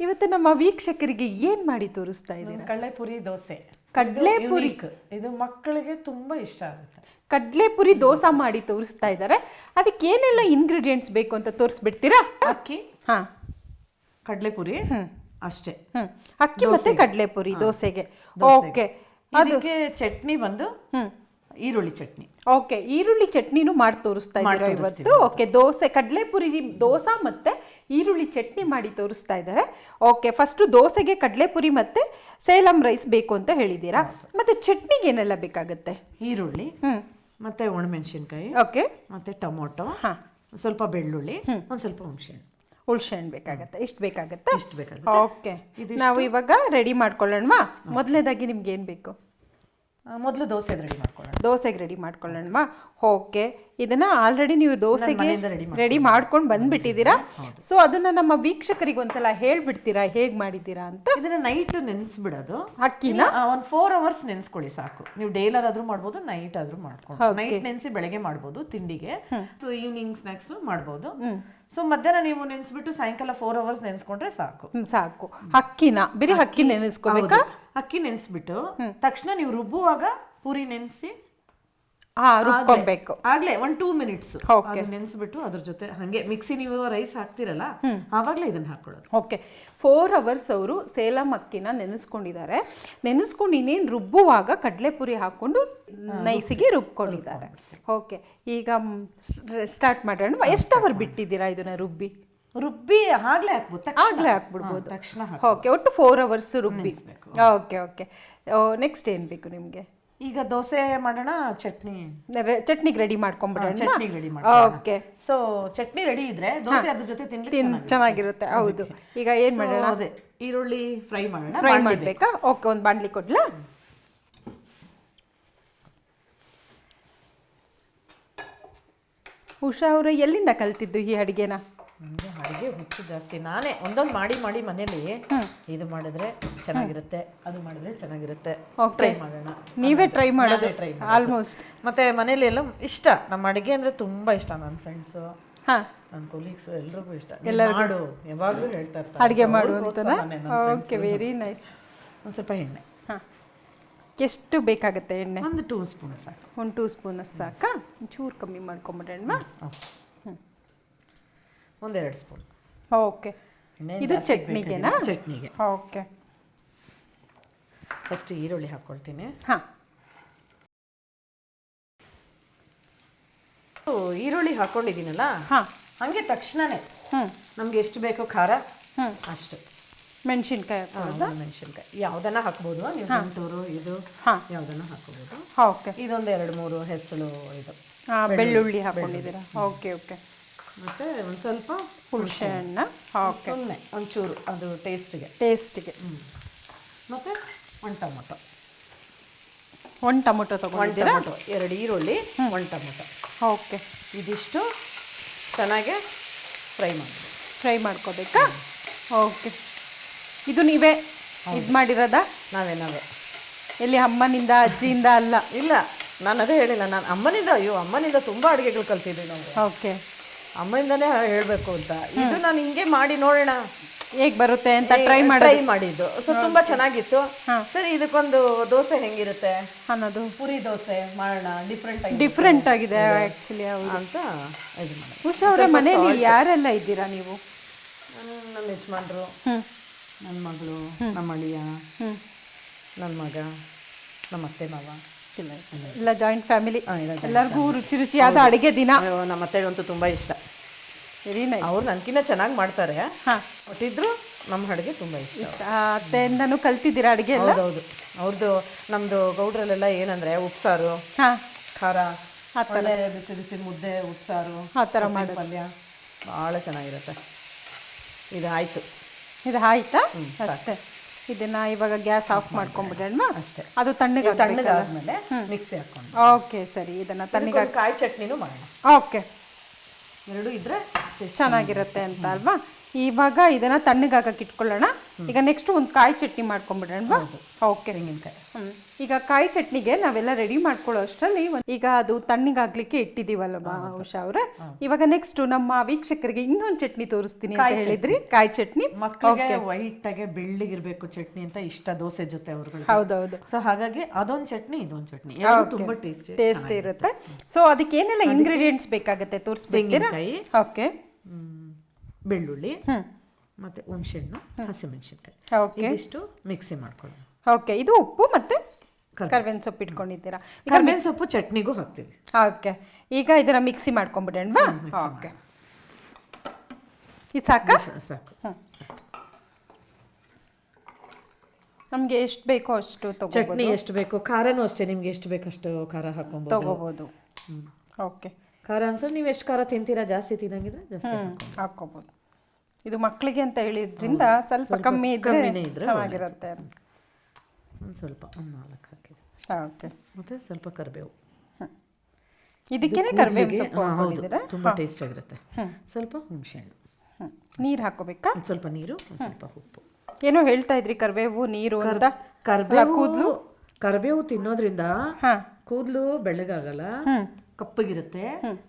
ಇವತ್ತು ನಮ್ಮ ವೀಕ್ಷಕರಿಗೆ ಏನ್ ಮಾಡಿ ತೋರಿಸ್ತಾ ಇದ್ದೀರಾ? ಕಡಲೆಪುರಿ ದೋಸೆ. ಕಡಲೆಪುರಿ. ಇದು ಮಕ್ಕಳಿಗೆ ತುಂಬಾ ಇಷ್ಟ ಆಗುತ್ತೆ. ಕಡ್ಲೆಪುರಿ ದೋಸೆ ಮಾಡಿ ತೋರಿಸ್ತಾ ಇದ್ದಾರೆ. ಅದಕ್ಕೆ ಏನೆಲ್ಲ ಇಂಗ್ರೀಡಿಯೆಂಟ್ಸ್ ಬೇಕು ಅಂತ ತೋರಿಸ್ಬಿಡ್ತೀರಾ? ಅಕ್ಕಿ. ಹಾ. ಕಡಲೆಪುರಿ. ಅಷ್ಟೇ. ಹ್ಮ್. ಅಕ್ಕಿ ಮತ್ತೆ ಕಡ್ಲೆಪುರಿ ದೋಸೆಗೆ. ಓಕೆ. ಅದಕ್ಕೆ ಚಟ್ನಿ ಬಂದು ಈರುಳ್ಳಿ ಚಟ್ನಿ. ಓಕೆ. ಈರುಳ್ಳಿ ಚಟ್ನಿನೂ ಮಾಡಿ ತೋರಿಸ್ತಾ ಇದ್ದೀರಾ ಇವತ್ತು? ಓಕೆ. ದೋಸೆ ಕಡಲೆಪುರಿ ದೋಸೆ ಮತ್ತೆ ಈರುಳ್ಳಿ ಚಟ್ನಿ ಮಾಡಿ ತೋರಿಸ್ತಾ ಇದ್ದಾರೆ. ಓಕೆ ಫಸ್ಟು ದೋಸೆಗೆ ಕಡಲೆಪುರಿ ಮತ್ತೆ ಸೇಲಂ ರೈಸ್ ಬೇಕು ಅಂತ ಹೇಳಿದ್ದೀರಾ? ಮತ್ತೆ ಚಟ್ನಿಗೆ ಏನೆಲ್ಲ ಬೇಕಾಗುತ್ತೆ? ಈರುಳ್ಳಿ ಹ್ಮ್. ಮತ್ತೆ ಒಣಮೆಣಸಿನ್ಕಾಯಿ ಓಕೆ ಮತ್ತೆ ಟೊಮೊಟೊ ಹಾಂ. ಸ್ವಲ್ಪ ಬೆಳ್ಳುಳ್ಳಿ ಒಂದು ಸ್ವಲ್ಪ ಹುಣಸೆಹಣ್ಣು. ಬೇಕಾಗುತ್ತೆ. ಹಣ್ಣು ಬೇಕಾಗತ್ತೆ ಇಷ್ಟು ಬೇಕಾಗುತ್ತೆ? ಇಷ್ಟು ಬೇಕಾಗುತ್ತೆ. ಓಕೆ ನಾವು ಇವಾಗ ರೆಡಿ ಮಾಡ್ಕೊಳ್ಳೋಣವಾ? ಮೊದಲನೇದಾಗಿ ನಿಮ್ಗೆ ಏನು ಬೇಕು? ಮೊದಲು ದೋಸೆ ರೆಡಿ ಮಾಡ್ಕೊಳ್ಳೋಣ. ದೋಸೆಗೆ ರೆಡಿ ಮಾಡ್ಕೊಳ್ಳೋಣವಾ ಓಕೆ ಇದನ್ನ ಆಲ್ರೆಡಿ ನೀವು ದೋಸೆಗೆ ರೆಡಿ ಮಾಡ್ಕೊಂಡು ಬಂದ್ಬಿಟ್ಟಿದ್ದೀರಾ? ಸೊ ಅದನ್ನ ನಮ್ಮ ವೀಕ್ಷಕರಿಗೆ ಒಂದ್ಸಲ ಹೇಳ್ಬಿಡ್ತೀರಾ? ಹೇಗ್ ಮಾಡಿದ್ದೀರಾ ಅಂತ? ಇದನ್ನ ನೈಟ್ ನೆನೆಸ್ಬಿಡೋದು. ಅಕ್ಕಿನ? ಒಂದು ಫೋರ್ ಅವರ್ಸ್ ನೆನೆಸ್ಕೊಳ್ಳಿ ಸಾಕು. ನೀವು ಡೇಲರ್ ಆದ್ರೂ ಮಾಡ್ಬೋದು ನೈಟ್ ಆದ್ರೂ ಮಾಡ್ಕೊಂಡು ನೈಟ್ ನೆನೆಸಿ ಬೆಳಗ್ಗೆ ಮಾಡ್ಬೋದು ತಿಂಡಿಗೆ. ಸೊ ಈವ್ನಿಂಗ್ ಸ್ನಾಕ್ಸ್ ಮಾಡ್ಬೋದು. ಸೊ ಮಧ್ಯಾಹ್ನ ನೀವು ನೆನೆಸ್ಬಿಟ್ಟು ಸಾಯಂಕಾಲ ಫೋರ್ ಅವರ್ಸ್ ನೆನೆಸ್ಕೊಂಡ್ರೆ ಸಾಕು. ಹ್ಮ್, ಸಾಕು. ಅಕ್ಕಿನ ಬರೀ ಅಕ್ಕಿ ನೆನೆಸ್ಕೋಬೇಕಾ? ಹೌದು. ಅಕ್ಕಿ ನೆನೆಸ್ಬಿಟ್ಟು ತಕ್ಷಣ ನೀವು ರುಬ್ಬುವಾಗ ಪೂರಿ ನೆನೆಸಿ ಹಾ ರುಬ್ಕೊಬೇಕು. ಆಗ್ಲೇ ಒನ್ ಟೂ ಮಿನಿಟ್ಸ್ ನೆನ್ಸ್ಬಿಟ್ಟು ಅದ್ರ ಜೊತೆ ಹಂಗೆ ಮಿಕ್ಸಿ ನೀವು ರೈಸ್ ಹಾಕ್ತಿರಲ್ಲ ಆವಾಗಲೇ ಇದನ್ನ ಹಾಕೊಳ್ಳೋದು. ಓಕೆ ಫೋರ್ ಅವರ್ಸ್ ಅವರು ಸೇಲಂ ಅಕ್ಕಿನ ನೆನೆಸ್ಕೊಂಡಿದ್ದಾರೆ. ನೆನೆಸ್ಕೊಂಡು ಇನ್ನೇನು ರುಬ್ಬುವಾಗ ಕಡಲೆಪುರಿ ಹಾಕೊಂಡು ನೈಸಿಗೆ ರುಬ್ಕೊಂಡಿದ್ದಾರೆ. ಓಕೆ ಈಗ ಸ್ಟಾರ್ಟ್ ಮಾಡೋಣ. ಎಷ್ಟು ಅವರ್ ಬಿಟ್ಟಿದ್ದೀರಾ ಇದನ್ನ ರುಬ್ಬಿ? ರುಬ್ಬಿ ಆಗ್ಲೇ ಹಾಕ್ಬೋದು ಆಗ್ಲೇ ಹಾಕ್ಬಿಡ್ಬೋದು. ತಕ್ಷಣ ಓಕೆ ಒಟ್ಟು ಫೋರ್ ಅವರ್ಸ್ ರುಬ್ಬಿ. ಓಕೆ ಓಕೆ ನೆಕ್ಸ್ಟ್ ಏನು ಬೇಕು ನಿಮಗೆ? ಈಗ ದೋಸೆ ಮಾಡೋಣ ಚಟ್ನಿ. ಚಟ್ನಿಗೆ ready ಮಾಡ್ಕೊಂಬಿಡೋಣ. Chutney ready okay so chutney ready ಇದ್ರೆ ದೋಸೆ ಅದ್ರ ಜೊತೆ ತಿನ್ ಚೆನ್ನಾಗಿರುತ್ತೆ. ಹೌದು. ಈಗ ಏನು ಮಾಡೋಣ? ಅದೇ ಈರುಳ್ಳಿ ಫ್ರೈ ಮಾಡೋಣ. ಫ್ರೈ ಮಾಡಬೇಕಾ? ಓಕೆ ಒಂದು ಬಾಂಡ್ಲಿ ಕೊಡ್ಲಾ. ಉಷಾ ಅವರು ಎಲ್ಲಿಂದ ಕಲ್ತಿದ್ದು ಈ ಅಡುಗೆನ? ಅಡುಗೆ ಹುಚ್ಚು ಜಾಸ್ತಿ. ನಾನೇ ಒಂದೊಂದು ಮಾಡಿ ಮಾಡಿ ಮನೇಲಿ ಇದು ಮಾಡಿದ್ರೆ ಚೆನ್ನಾಗಿರುತ್ತೆ ಅದು ಮಾಡಿದ್ರೆ ಚೆನ್ನಾಗಿರುತ್ತೆ. ಟ್ರೈ ಮಾಡೋಣ. ನೀವೇ ಟ್ರೈ ಮಾಡೋದು. ಟ್ರೈ ಆಲ್ಮೋಸ್ಟ್ ಮತ್ತೆ ಮನೇಲಿ ಎಲ್ಲ ಇಷ್ಟ. ನಮ್ಮ ಅಡುಗೆ ಅಂದ್ರೆ ತುಂಬಾ ಇಷ್ಟ ನನ್ನ ಫ್ರೆಂಡ್ಸು ಹಾಂ. ನನ್ನ ಕೊಲೀಗ್ಸ್ ಎಲ್ರಿಗೂ ಇಷ್ಟ. ಮಾಡು. ಯಾವಾಗಲೂ ಹೇಳ್ತಾ ಇರ್ತಾರೆ. ಅಡುಗೆ ಮಾಡು. ಓಕೆ ವೆರಿ ನೈಸ್ ಒಂದು ಸ್ವಲ್ಪ ಎಣ್ಣೆ. ಹಾಂ. ಎಷ್ಟು ಬೇಕಾಗುತ್ತೆ ಎಣ್ಣೆ? ಒಂದು ಟೂ ಸ್ಪೂನ್ ಸಾಕು. ಒಂದು ಟೂ ಸ್ಪೂನ್ ಸಾಕಾ? ಚೂರು ಕಮ್ಮಿ ಮಾಡ್ಕೊಂಬಿಡೋಣ ಒಂದೆರಡು ಸ್ಪೂನ್ ಓಕೆ ಇದು ಜಾಸ್ತಿ ಚಟ್ನಿಗೆನಾ. ಚಟ್ನಿಗೆ. ಓಕೆ ಫಸ್ಟ್ ಈರುಳ್ಳಿ ಹಾಕ್ಕೊಳ್ತೀನಿ ಹಾಂ. ಓ, ಈರುಳ್ಳಿ ಹಾಕೊಂಡಿದ್ದೀನಲ್ಲ? ಹಾಂ. ಹಂಗೆ ತಕ್ಷಣನೇ ಹ್ಞೂ ನಮ್ಗೆ ಎಷ್ಟು ಬೇಕೋ ಖಾರ? ಹ್ಞೂ ಅಷ್ಟು. ಮೆಣಸಿನ್ಕಾಯಿ ಮೆಣಸಿನ್ಕಾಯಿ. ಯಾವ್ದನ್ನ ಹಾಕ್ಬೋದು? ನೀವು ಗುಂಟೂರು ಇದು ಹಾ. ಯಾವ್ದನ್ನ ಹಾಕ್ಬೋದು? ಓಕೆ ಇದೊಂದು ಎರಡು ಮೂರು ಹೆಸರು ಇದು. ಬೆಳ್ಳುಳ್ಳಿ. ಹಾಕೊಂಡಿದ್ದೀರಾ? ಓಕೆ ಓಕೆ ಮತ್ತೆ ಒಂದು ಸ್ವಲ್ಪ ಹುಣಸೆ ಹಣ್ಣು. ಹಾಕಿ ಸುಮ್ಮನೆ ಒಂಚೂರು ಅದು ಟೇಸ್ಟಿಗೆ. ಟೇಸ್ಟಿಗೆ. ಮತ್ತೆ ಒಂದು ಟೊಮೊಟೊ. ಒಂದು ಟೊಮೊಟೊ ತಗೊಂಡು ತೊಗೊಂಡಿದ್ದೀರಾ ಟೊಮೊಟೊ ಎರಡು ಈರುಳ್ಳಿ ಒಂದು ಟೊಮೊಟೊ. ಓಕೆ. ಇದಿಷ್ಟು ಚೆನ್ನಾಗೆ ಫ್ರೈ ಮಾಡಿ ಫ್ರೈ ಮಾಡ್ಕೋಬೇಕಾ? ಓಕೆ. ಇದು ನೀವೇ ಇದು ಮಾಡಿರೋದ? ನಾವೇ ನಾವೇ. ಎಲ್ಲಿ ಅಮ್ಮನಿಂದ ಅಜ್ಜಿಯಿಂದ ಅಲ್ಲ? ಇಲ್ಲ ನಾನು ಅದೇ ಹೇಳಿಲ್ಲ. ನಾನು ಅಮ್ಮನಿಂದ ಅಯ್ಯೋ ಅಮ್ಮನಿಂದ ತುಂಬ ಅಡುಗೆಗಳು ಕಲ್ತಿದ್ದೀವಿ ನಾವು. ಓಕೆ. ಅಮ್ಮಯಿಂದನೇ ಹೇಳಬೇಕು ಅಂತ. ಇದು ನಾನು ಹಿಂಗೆ ಮಾಡಿ ನೋಡೋಣ. ಹೇಗೆ ಬರುತ್ತೆ ಅಂತ ಟ್ರೈ ಮಾಡಿ ಟ್ರೈ ಮಾಡಿದ್ದು. ಸೊ ತುಂಬಾ ಚೆನ್ನಾಗಿತ್ತು. ಸರಿ ಇದಕ್ಕೊಂದು ದೋಸೆ ಹೆಂಗಿರುತ್ತೆ? ಅನ್ನೋದು. ಪುರಿ ದೋಸೆ ಮಾಡೋಣ. ಡಿಫ್ರೆಂಟ್ ಆಗಿ. ಡಿಫ್ರೆಂಟ್ ಆಗಿದೆ ಆ್ಯಕ್ಚುಲಿ ಹೌದು. ಅಂತ ಇದು ಮಾಡಿ ಉಷಾ ಅವರ ಮನೇಲಿ ಯಾರೆಲ್ಲ ಇದ್ದೀರಾ ನೀವು? ನನ್ನ ಯಜಮಾನ್ರು. ನನ್ನ ಮಗಳು ನಮ್ಮ ಅಳಿಯ ನನ್ನ ಮಗ ನಮ್ಮ ಅತ್ತೆ ಮಾವ. ಎಲ್ಲ ಜಾಯಿಂಟ್ ಫ್ಯಾಮಿಲಿ ಎಲ್ಲರಿಗೂ ರುಚಿ ರುಚಿಯಾದ ಅಡುಗೆ ದಿನ. ನಮ್ಮ ಅತ್ತೆಗಂತೂ ತುಂಬಾ ಇಷ್ಟ. ವೆರಿ ನೈಸ್ ಅವ್ರು ನನ್ಕಿನ್ನ ಚೆನ್ನಾಗಿ ಮಾಡ್ತಾರೆ. ಹಾಂ. ಒಟ್ಟಿದ್ರು ನಮ್ಮ ಅಡುಗೆ ತುಂಬ ಇಷ್ಟ. ಇಷ್ಟ. ಅತ್ತೆಯಿಂದನೂ ಕಲ್ತಿದ್ದೀರಾ ಅಡುಗೆ ಎಲ್ಲ? ಹೌದು ಅವ್ರದ್ದು ನಮ್ದು ಗೌಡ್ರಲ್ಲೆಲ್ಲ ಏನಂದ್ರೆ ಉಪ್ಸಾರು ಹಾಂ. ಖಾರ ಒಳ್ಳೆ ಬಿಸಿ ಬಿಸಿ ಮುದ್ದೆ ಉಪ್ಸಾರು ಆ ಥರ ಮಾಡಿ ಪಲ್ಯ ಭಾಳ ಚೆನ್ನಾಗಿರುತ್ತೆ. ಇದು ಆಯ್ತು. ಇದು ಆಯ್ತಾ? ಅಷ್ಟೇ. ಇದನ್ನ ಇವಾಗ ಗ್ಯಾಸ್ ಆಫ್ ಮಾಡ್ಕೊಂಡ್ಬಿಡೋಣ. ಅಷ್ಟೇ. ಅದು ತಣ್ಣಗೆ ತಣ್ಣಗಾದ್ಮೇಲೆ ಮಿಕ್ಸಿ ಹಾಕೊಂಡು ಓಕೆ ಸರಿ. ಇದನ್ನ ತಣ್ಣಗೆ ಕಾಯಿ ಚಟ್ನಿನೂ ಮಾಡೋಣ. ಓಕೆ ಎರಡು ಇದ್ರೆ ಚೆನ್ನಾಗಿರುತ್ತೆ ಅಂತ ಅಲ್ವಾ? ಇವಾಗ ಇದನ್ನ ತಣ್ಣಗಾಗಕ್ಕೆ ಇಟ್ಕೊಳ್ಳೋಣ. ಈಗ ನೆಕ್ಸ್ಟ್ ಒಂದು ಕಾಯಿ ಚಟ್ನಿ ಮಾಡ್ಕೊಂಡ್ಬಿಡೋಣ ಓಕೆ ತೆಂಗಿನಕಾಯಿ. ಹ್ಮ್. ಈಗ ಕಾಯಿ ಚಟ್ನಿಗೆ ನಾವೆಲ್ಲ ರೆಡಿ ಮಾಡ್ಕೊಳ್ಳೋ ಅಷ್ಟರಲ್ಲಿ ಈಗ ಅದು ತಣ್ಣಗಾಗ್ಲಿಕ್ಕೆ ಇಟ್ಟಿದೀವಲ್ಲ ಉಷಾ ಅವ್ರ. ಇವಾಗ ನೆಕ್ಸ್ಟ್ ನಮ್ಮ ವೀಕ್ಷಕರಿಗೆ ಇನ್ನೊಂದು ಚಟ್ನಿ ತೋರಿಸ್ತೀನಿ ಅಂತ ಹೇಳಿದ್ರಿ. ಕಾಯಿ ಚಟ್ನಿ. ಮಕ್ಕಳಿಗೆ ವೈಟ್ ಆಗಿ ಬೆಳ್ಳಿಗಿರ್ಬೇಕು ಚಟ್ನಿ ಅಂತ ಇಷ್ಟ ದೋಸೆ ಜೊತೆ ಅವ್ರುಗಳು ಹೌದೌದು. ಸೊ ಹಾಗಾಗಿ ಅದೊಂದು ಚಟ್ನಿ ಇದೊಂದು ಚಟ್ನಿ. ತುಂಬಾ ಟೇಸ್ಟ್ ಟೇಸ್ಟ್ ಇರುತ್ತೆ. ಸೊ ಅದಕ್ಕೆ ಏನೆಲ್ಲ ಇಂಗ್ರೀಡಿಯೆಂಟ್ಸ್ ಬೇಕಾಗುತ್ತೆ? ತೋರಿಸ್ಬೇಕು ಓಕೆ ಬೆಳ್ಳುಳ್ಳಿ ಮತ್ತೆ ಹುಣಸೆಹಣ್ಣು ಹಸಿಮೆಣಸಿನ್ಕಾಯಿ. ಓಕೆ. ಇದಿಷ್ಟು ಮಿಕ್ಸಿ ಮಾಡ್ಕೊಳ್ಳಿ ಓಕೆ ಇದು ಉಪ್ಪು ಮತ್ತೆ ಕರ್ಬೇವಿನ ಸೊಪ್ಪು. ಇಟ್ಕೊಂಡಿದ್ದೀರಾ? ಕರ್ಬೇವಿನ ಸೊಪ್ಪು ಚಟ್ನಿಗೂ ಹಾಕ್ತೀವಿ. ಓಕೆ ಈಗ ಇದನ್ನ ಮಿಕ್ಸಿ ಮಾಡ್ಕೊಂಡ್ಬಿಡೋಣವಾ? ಓಕೆ. ಇದು ಸಾಕಾ? ಸಾಕು. ನಮಗೆ ಎಷ್ಟು ಬೇಕೋ ಅಷ್ಟು ಚಟ್ನಿ ಎಷ್ಟು ಬೇಕು ಖಾರನೂ ಅಷ್ಟೇ ನಿಮ್ಗೆ ಎಷ್ಟು ಬೇಕಷ್ಟು ಖಾರ ಹಾಕೊಂಡು ತಗೋಬೋದು. ಓಕೆ. ಖಾರ ಅನ್ಸರ್ ನೀವು ಎಷ್ಟು ಖಾರ ತಿಂತೀರಾ ಜಾಸ್ತಿ ತಿನ್ನಂಗಿದ್ರೆ ಜಾಸ್ತಿ ಹಾಕ್ಕೋಬೋದು. ಇದು ಮಕ್ಕಳಿಗೆ ಅಂತ ಹೇಳಿದ್ರಿಂದ ಸ್ವಲ್ಪ ಕಮ್ಮಿ ಕಮ್ಮಿನೇ ಇದ್ರೆ ಚೆನ್ನಾಗಿರುತ್ತೆ. ಒಂದು ಸ್ವಲ್ಪ ಒಂದು ನಾಲ್ಕು ಹಾಕಿದೆ ಓಕೆ. ಮತ್ತೆ ಸ್ವಲ್ಪ ಕರಿಬೇವು. ಇದಕ್ಕೇನೆ ಕರಿಬೇವು ಸೊಪ್ಪು ಹಾ, ಹೌದು. ಹಾಕೊಂಡಿದ್ದೀರಾ? ತುಂಬಾ ಟೇಸ್ಟ್ ಆಗಿರುತ್ತೆ. ಸ್ವಲ್ಪ ಹುಣಸೆಹಣ್ಣು. ನೀರು ಹಾಕೋಬೇಕಾ ಸ್ವಲ್ಪ ನೀರು ಸ್ವಲ್ಪ ಉಪ್ಪು. ಏನೋ ಹೇಳ್ತಾ ಇದ್ರಿ ಕರ್ಬೇವು ನೀರು ಅಂತ. ಕರ್ಬೇವು ಕೂದಲು? ಕರಿಬೇವು ತಿನ್ನೋದ್ರಿಂದ ಕೂದಲು ಬೆಳ್ಳಗಾಗಲ್ಲ. ಕಪ್ಪಗಿರುತ್ತೆ.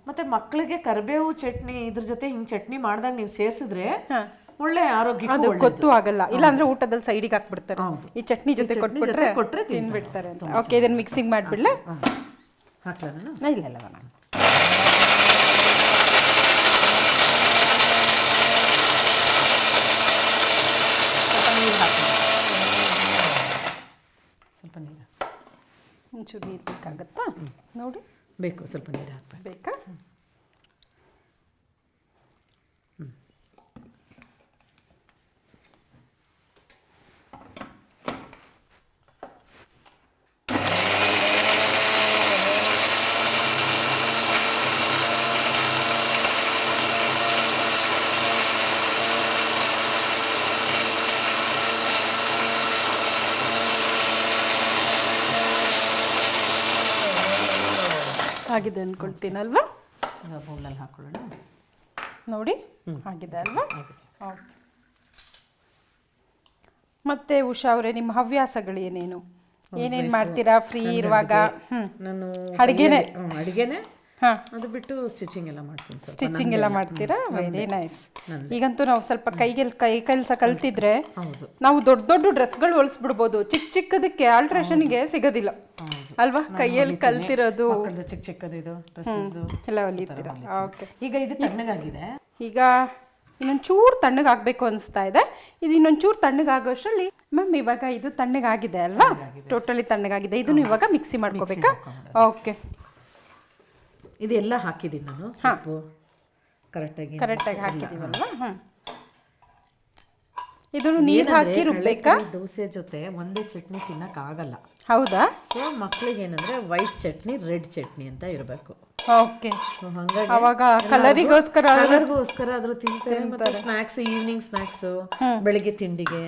ಮತ್ತೆ ಮಕ್ಕಳಿಗೆ ಕರಿಬೇವು ಚಟ್ನಿ ಇದ್ರ ಜೊತೆ ಹಿಂಗ್ ಚಟ್ನಿ ಮಾಡಿದಾಗ ನೀವು ಸೇರ್ಸಿದ್ರೆ ಒಳ್ಳೆ ಆರೋಗ್ಯ ಅದು ಗೊತ್ತು ಆಗಲ್ಲ. ಇಲ್ಲಾಂದ್ರೆ ಊಟದಲ್ಲಿ ಸೈಡಿಗೆ ಹಾಕ್ಬಿಡ್ತಾರೆ. ಈ ಚಟ್ನಿ ಜೊತೆ ಕೊಟ್ಬಿಟ್ರೆ ಕೊಟ್ರೆ. ತಿನ್ಬಿಡ್ತಾರೆ ಅಂತ. ಓಕೆ ಇದನ್ನ ಮಿಕ್ಸಿಂಗ್ ಮಾಡ್ಬಿಡ್ಲಾ? ಹಾಕ್ಲಾ ನಾನು? ಇಲ್ಲ ಇಲ್ಲ ನಾನು. ಸ್ವಲ್ಪ ನೀರು ಒಂಚೂರು ನೀರು ಬೇಕಾಗತ್ತಾ? ನೋಡಿ. ಬೇಕು ಸ್ವಲ್ಪ ನೀರು ಹಾಕ್ಬೇಕು. ಬೇಕಾ? ಆಗಿದೆ ಅನ್ಕೊಳ್ತೀನಲ್ವಾ? ಅಲ್ವಾ ಬೌಲಲ್ಲಿ ಹಾಕೊಳ್ಳೋಣ. ನೋಡಿ ಆಗಿದೆ ಅಲ್ವಾ? ಓಕೆ ಮತ್ತೆ ಉಷಾ ಅವರೇ ನಿಮ್ಮ ಹವ್ಯಾಸಗಳು ಏನೇನು? ಏನೇನ್ ಮಾಡ್ತೀರಾ? ಫ್ರೀ ಇರುವಾಗ? ನಾನು ಅಡ್ಗೆನೆ? ಅಡ್ಗೆನೆ? ಹಾ. ಅದು ಬಿಟ್ಟು ಸ್ಟಿಚಿಂಗ್ ಎಲ್ಲ ಮಾಡ್ತೀನಿ ಸ್ಟಿಚಿಂಗ್ ಎಲ್ಲ ಮಾಡ್ತೀರಾ? ವೆರಿ ನೈಸ್ ಈಗಂತೂ ನಾವು ಸ್ವಲ್ಪ ಕೈಗೆ ಕೈ ಕೆಲಸ ಕಲ್ತಿದ್ರೆ ನಾವು ದೊಡ್ಡ ದೊಡ್ಡ ಡ್ರೆಸ್ಗಳು ಹೊಲಿಸ್ಬಿಡ್ಬೋದು. ಚಿಕ್ಕ ಚಿಕ್ಕದಕ್ಕೆ ಆಲ್ಟ್ರೇಷನ್ಗೆ ಸಿಗೋದಿಲ್ಲ. ಅಲ್ವಾ? ಕೈಯಲ್ಲಿ ಕಲ್ತಿರೋದು. ಚಿಕ್ಕ ಚಿಕ್ಕದಿದು ಎಲ್ಲ ಹೊಲಿತೀರಾ? ಓಕೆ ಈಗ ಇದು ತಣ್ಣಗಾಗಿದೆ. ಈಗ ಇನ್ನೊಂದು ಚೂರು ತಣ್ಣಗಾಗಬೇಕು ಅನಿಸ್ತಾ ಇದೆ. ಇದು ಇನ್ನೊಂದು ಚೂರು ತಣ್ಣಗಾಗೋಷ್ಟರಲ್ಲಿ ಮ್ಯಾಮ್ ಇವಾಗ ಇದು ತಣ್ಣಗಾಗಿದೆ ಅಲ್ವಾ? ಟೋಟಲಿ ತಣ್ಣಗಾಗಿದೆ. ಇದನ್ನು ಇವಾಗ ಮಿಕ್ಸಿ ಮಾಡ್ಕೋಬೇಕಾ? ಓಕೆ ಇದೆಲ್ಲ ಹಾಕಿದ್ದೀನಿ ನಾನು. ಉಪ್ಪು ಕರೆಕ್ಟಾಗಿ ಕರೆಕ್ಟಾಗಿ ಹಾಕಿದ್ದೀವಲ್ವಾ? ಹಾಂ. ಇದನ್ನು ನೀರು ಹಾಕಿ ರುಬ್ಬೇಕಾ? ದೋಸೆ ಜೊತೆ ಒಂದೇ ಚಟ್ನಿ ತಿನ್ನಕ್ಕೆ ಆಗಲ್ಲ. ಹೌದಾ? ಸೊ ಮಕ್ಕಳಿಗೆ ಏನಂದ್ರೆ ವೈಟ್ ಚಟ್ನಿ ರೆಡ್ ಚಟ್ನಿ ಅಂತ ಇರಬೇಕು. ಓಕೆ. ಹಂಗಾಗಿ ಅವಾಗ ಕಲರಿಗೋಸ್ಕರ ಕಲರ್ಗೋಸ್ಕರ ಆದ್ರೂ ತಿಂತಾರೆ. ಮತ್ತೆ ಸ್ನಾಕ್ಸ್ ಈವ್ನಿಂಗ್ ಸ್ನಾಕ್ಸ್ ಬೆಳಿಗ್ಗೆ ತಿಂಡಿಗೆ